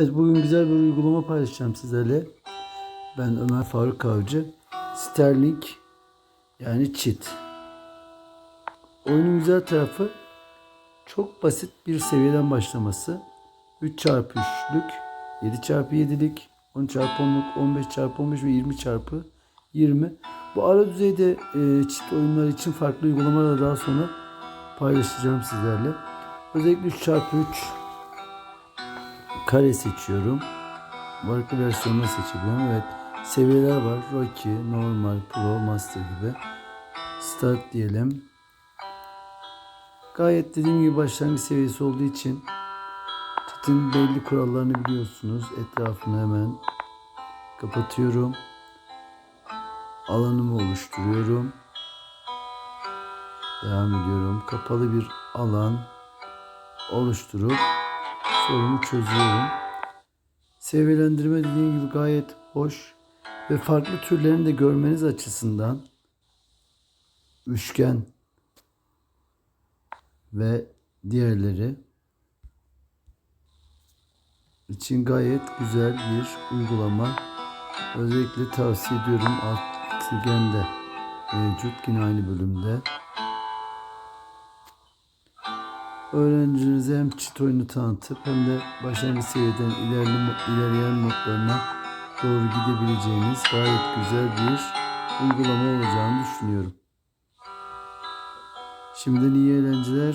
Evet bugün güzel bir uygulama paylaşacağım sizlerle. Ben Ömer Faruk Avcı. Sterling yani cheat. Oyunun güzel tarafı çok basit bir seviyeden başlaması. 3 çarpı 3'lük, 7 çarpı 7'lik, 10 çarpı 10'luk, 15 çarpı 15 ve 20 çarpı 20. Bu ara düzeyde e, çift oyunlar için farklı uygulamaları daha sonra paylaşacağım sizlerle. Özellikle 3 çarpı 3 kare seçiyorum. Farklı versiyonunu seçebiliyorum. Evet. Seviyeler var. Rocky, Normal, Pro, Master gibi. Start diyelim. Gayet dediğim gibi başlangıç seviyesi olduğu için Çetin belli kurallarını biliyorsunuz. Etrafını hemen kapatıyorum. Alanımı oluşturuyorum. Devam ediyorum. Kapalı bir alan oluşturup sorunu çözüyorum. Seviyelendirme dediğim gibi gayet hoş ve farklı türlerini de görmeniz açısından üçgen ve diğerleri için gayet güzel bir uygulama. Özellikle tavsiye ediyorum. Altıgende mevcut yine aynı bölümde. Öğrencinize hem çit oyunu tanıtıp hem de başlangıç seviyeden ilerli, ilerleyen modlarına doğru gidebileceğiniz gayet güzel bir uygulama olacağını düşünüyorum. Şimdiden iyi eğlenceler.